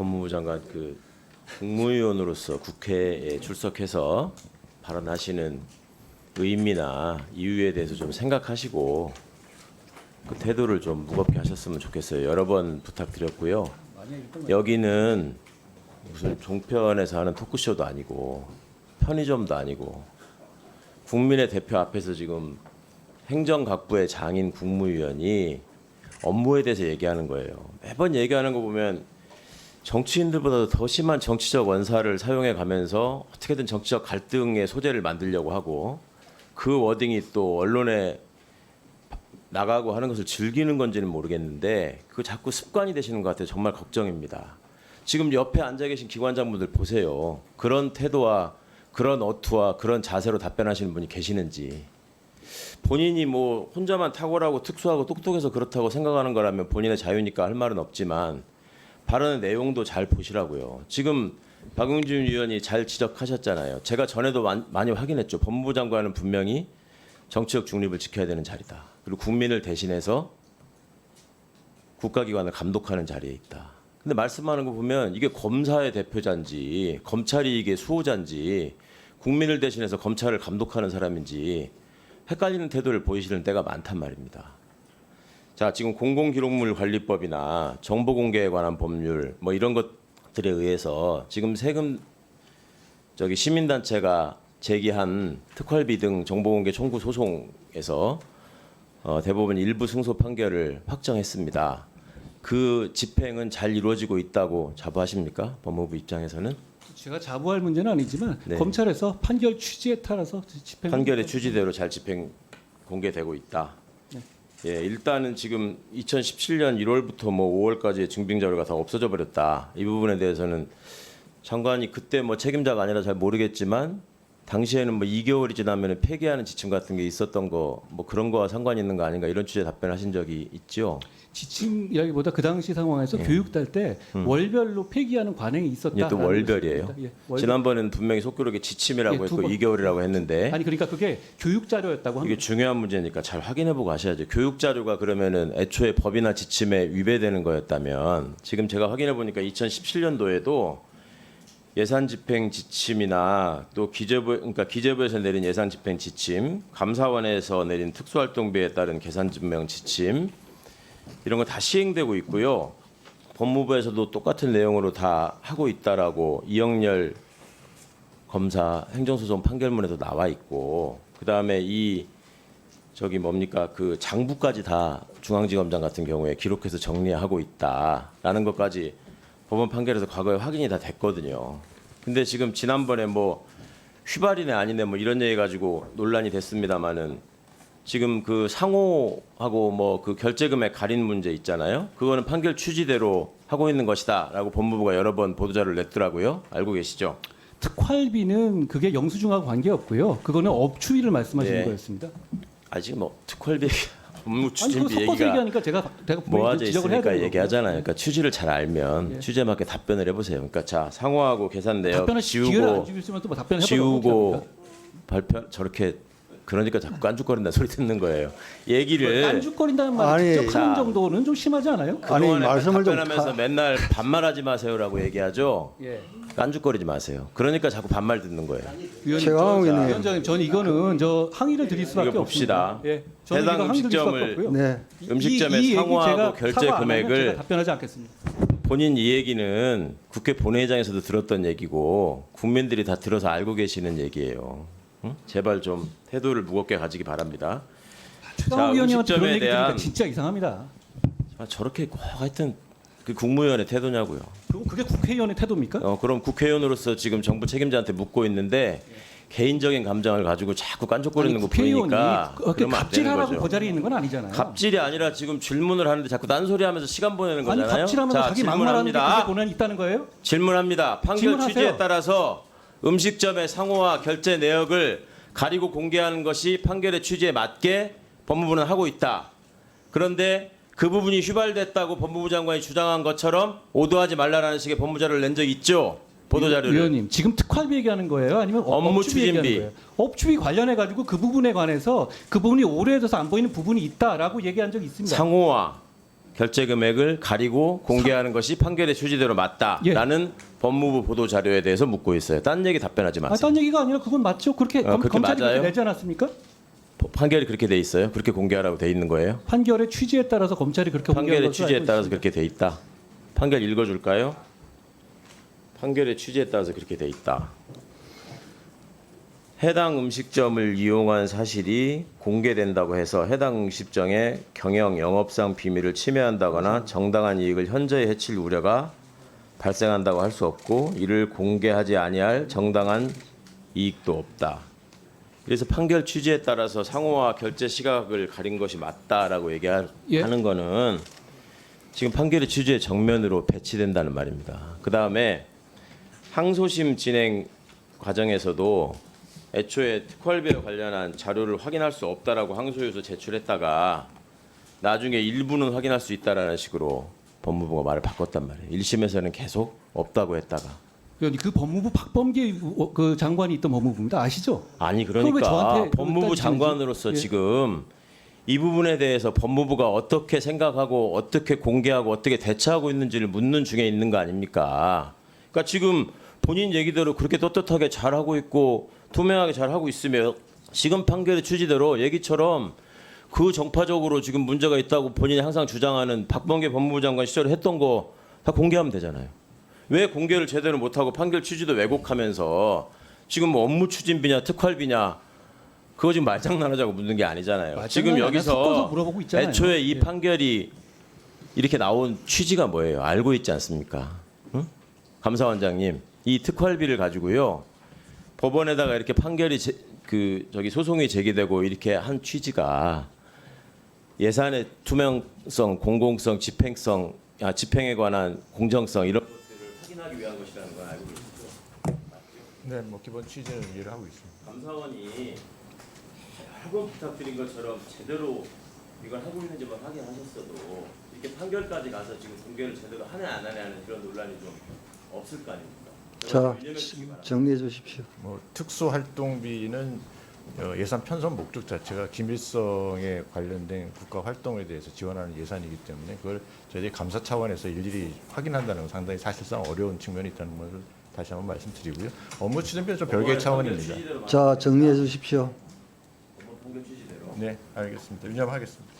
법무부 장관 그 국무위원으로서 국회에 출석해서 발언하시는 의미나 이유에 대해서 좀 생각하시고 그 태도를 좀 무겁게 하셨으면 좋겠어요. 여러 번 부탁드렸고요. 여기는 무슨 종편에서 하는 토크쇼도 아니고 편의점도 아니고 국민의 대표 앞에서 지금 행정각부의 장인 국무위원이 업무에 대해서 얘기하는 거예요. 매번 얘기하는 거 보면 정치인들보다 더 심한 정치적 원사를 사용해 가면서 어떻게든 정치적 갈등의 소재를 만들려고 하고 그 워딩이 또 언론에 나가고 하는 것을 즐기는 건지는 모르겠는데 그거 자꾸 습관이 되시는 것 같아요. 정말 걱정입니다. 지금 옆에 앉아 계신 기관장분들 보세요. 그런 태도와 그런 어투와 그런 자세로 답변하시는 분이 계시는지 본인이 뭐 혼자만 탁월하고 특수하고 똑똑해서 그렇다고 생각하는 거라면 본인의 자유니까 할 말은 없지만 발언의 내용도 잘 보시라고요. 지금 박용진 의원이 잘 지적하셨잖아요. 제가 전에도 많- 많이 확인했죠. 법무부 장관은 분명히 정치적 중립을 지켜야 되는 자리다. 그리고 국민을 대신해서 국가기관을 감독하는 자리에 있다. 근데 말씀하는 거 보면 이게 검사의 대표자인지 검찰이 이게 수호자인지 국민을 대신해서 검찰을 감독하는 사람인지 헷갈리는 태도를 보이시는 때가 많단 말입니다. 자, 지금 공공기록물 관리법이나 정보 공개에 관한 법률 뭐 이런 것들에 의해서 지금 세금 저기 시민단체가 제기한 특활비 등 정보 공개 청구 소송에서 어, 대법원 일부 승소 판결을 확정했습니다. 그 집행은 잘 이루어지고 있다고 자부하십니까? 법무부 입장에서는 제가 자부할 문제는 아니지만 네. 검찰에서 판결 취지에 따라서 집행 판결의 취지대로 잘 집행 공개되고 있다. 네. 예, 일단은 지금 2017년 1월부터 뭐 5월까지의 증빙 자료가 다 없어져 버렸다. 이 부분에 대해서는 장관이 그때 뭐 책임자가 아니라 잘 모르겠지만 당시에는 뭐 2개월이 지나면 폐기하는 지침 같은 게 있었던 거 뭐 그런 거와 상관이 있는 거 아닌가 이런 취지의 답변하신 적이 있죠. 지침이라기보다 그 당시 상황에서 예. 교육달 때 월별로 폐기하는 관행이 있었다. 이게 또 월별이에요. 예, 월... 지난번에는 분명히 속기록에 지침이라고 예, 두 했고 번. 2개월이라고 했는데 아니 그러니까 그게 교육 자료였다고 이게 합니다. 중요한 문제니까 잘 확인해보고 하셔야죠. 교육 자료가 그러면은 애초에 법이나 지침에 위배되는 거였다면 지금 제가 확인해보니까 2017년도에도 예산 집행 지침이나 또 기재부 그러니까 기재부에서 내린 예산 집행 지침, 감사원에서 내린 특수활동비에 따른 계산 증명 지침 이런 거 다 시행되고 있고요. 법무부에서도 똑같은 내용으로 다 하고 있다라고 이영렬 검사 행정소송 판결문에도 나와 있고 그 다음에 이 저기 뭡니까 그 장부까지 다 중앙지검장 같은 경우에 기록해서 정리하고 있다라는 것까지 법원 판결에서 과거에 확인이 다 됐거든요. 근데 지금 지난번에 뭐 휘발이네 아니네 뭐 이런 얘기 가지고 논란이 됐습니다마는 지금 그 상호하고 뭐 그 결제 금액 갈인 문제 있잖아요. 그거는 판결 취지대로 하고 있는 것이다라고 법무부가 여러 번 보도자를 냈더라고요. 알고 계시죠? 특활비는 그게 영수증하고 관계 없고요. 그거는 업추위를 말씀하시는 네. 거였습니다. 아직 뭐 특활비 업무 아니 추진비 섞어서 얘기가 얘기하니까 제가 제가 분명히 모아져 지적을 해야 있으니까 되는 얘기하잖아요. 그러니까 취지를 잘 알면 예. 취지에 맞게 답변을 해보세요. 그러니까 자 상호하고 계산 내역 답변을 기회를 안 지우고 또뭐 답변을 지우고 발표 저렇게 그러니까 자꾸 깐죽거린다 소리 듣는 거예요. 얘기를 깐죽거린다는 말을 아니, 직접 하는 자. 정도는 좀 심하지 않아요? 아니, 그동안에 말씀을 좀 답변하면서 다- 맨날 반말하지 마세요라고 얘기하죠. 예. 깐죽거리지 마세요. 그러니까 자꾸 반말 듣는 거예요. 위원님, 제가 하고 저- 있는 위원장님, 전 이거는 저 항의를 드릴 수밖에 이거 없습니다. 예, 저는 해당 이거 항의 드릴 수밖에 음식점을 없고요. 네. 이- 음식점의 이 얘기 상호하고 제가 결제 사과 안 하면 금액을 제가 답변하지 않겠습니다. 본인 이 얘기는 국회 본회의장에서도 들었던 얘기고 국민들이 다 들어서 알고 계시는 얘기예요. 응? 제발 좀 태도를 무겁게 가지기 바랍니다. 최강욱 의원님한테 그런 음식점에 얘기 들으니까 대한 진짜 이상합니다. 아, 저렇게 꼭 하여튼 그 국무위원의 태도냐고요. 그리고 그게 국회의원의 태도입니까? 어, 그럼 국회의원으로서 지금 정부 책임자한테 묻고 있는데 개인적인 감정을 가지고 자꾸 깐족거리는 아니, 거 보이니까 그렇게 그러면 안 되는 갑질하라고 거죠. 그 자리에 있는 건 아니잖아요. 갑질이 아니라 지금 질문을 하는데 자꾸 딴소리 하면서 시간 보내는 아니 거잖아요. 갑질하면서 자, 자기 막말하는 게 질문합니다. 그게 고난이 있다는 거예요? 질문합니다. 판결 질문하세요. 취지에 따라서 음식점의 상호와 결제 내역을 가리고 공개하는 것이 판결의 취지에 맞게 법무부는 하고 있다. 그런데 그 부분이 휘발됐다고 법무부 장관이 주장한 것처럼 오도하지 말라라는 식의 법무자료를 낸적 있죠. 보도자료를. 위원님 지금 특활비 얘기하는 거예요? 아니면 업- 업무 업추비 추진비. 거예요? 업추비 관련해 가지고 그 부분에 관해서 그 부분이 오래돼서 안 보이는 부분이 있다라고 얘기한 적이 있습니다. 상호와 결제 금액을 가리고 공개하는 것이 판결의 취지대로 맞다라는 법무부 보도 자료에 대해서 묻고 있어요. 딴 얘기 답변하지 아, 마세요. 딴 얘기가 아니라 그건 맞죠? 그렇게 어, 검, 그렇게 검찰이 맞아요? 그렇게 내지 않았습니까? 판결이 그렇게 돼 있어요. 그렇게 공개하라고 돼 있는 거예요. 판결의 취지에 따라서 검찰이 그렇게 공개한 판결의 것으로 취지에 알고 따라서 있습니다. 그렇게 돼 있다. 판결 읽어줄까요? 판결의 취지에 따라서 그렇게 돼 있다. 해당 음식점을 이용한 사실이 공개된다고 해서 해당 음식점의 경영 영업상 비밀을 침해한다거나 정당한 이익을 현저히 해칠 우려가 발생한다고 할 수 없고 이를 공개하지 아니할 정당한 이익도 없다. 그래서 판결 취지에 따라서 상호와 결제 시각을 가린 것이 맞다라고 얘기하는 예. 거는 지금 판결의 취지의 정면으로 배치된다는 말입니다. 그 다음에 항소심 진행 과정에서도 애초에 특활비와 관련한 자료를 확인할 수 없다라고 항소유서 제출했다가 나중에 일부는 확인할 수 있다라는 식으로 법무부가 말을 바꿨단 말이에요. 1심에서는 계속 없다고 했다가 그, 그 법무부 박범계 우- 그 장관이 있던 법무부입니다. 아시죠? 아니 왜 그러니까 저한테 법무부 따지는지? 장관으로서 예. 지금 이 부분에 대해서 법무부가 어떻게 생각하고 어떻게 공개하고 어떻게 대처하고 있는지를 묻는 중에 있는 거 아닙니까? 그러니까 지금 본인 얘기대로 그렇게 떳떳하게 잘하고 있고 투명하게 잘 하고 있으며 지금 판결의 취지대로 얘기처럼 그 정파적으로 지금 문제가 있다고 본인이 항상 주장하는 박범계 법무부 장관 시절에 했던 거 다 공개하면 되잖아요. 왜 공개를 제대로 못하고 판결 취지도 왜곡하면서 지금 뭐 업무 추진비냐 특활비냐 그거 지금 말장난하자고 묻는 게 아니잖아요. 지금 여기서. 애초에 이 예. 판결이 이렇게 나온 취지가 뭐예요? 알고 있지 않습니까? 응? 감사원장님 이 특활비를 가지고요 법원에다가 이렇게 판결이 제, 그 저기 소송이 제기되고 이렇게 한 취지가 예산의 투명성, 공공성, 집행성, 아, 집행에 관한 공정성 이런 것들을 확인하기 위한 것이라는 걸 알고 계시죠? 네, 뭐 기본 취지는 이해를 하고 있습니다. 감사원이 여러 번 부탁드린 것처럼 제대로 이걸 하고 있는지만 확인하셨어도 이렇게 판결까지 가서 지금 공개를 제대로 하네 안 하네 하는 그런 논란이 좀 없을 거 아닙니까? 자. 정리해 주십시오. 뭐 특수 활동비는 어, 예산 편성 목적 자체가 김일성에 관련된 국가 활동에 대해서 지원하는 예산이기 때문에 그걸 저희들이 감사 차원에서 일일이 확인한다는 건 상당히 사실상 어려운 측면이 있다는 것을 다시 한번 말씀드리고요. 업무 추진비는 좀 별개의 차원입니다. 자, 정리해 주십시오. 네, 알겠습니다. 유념하겠습니다.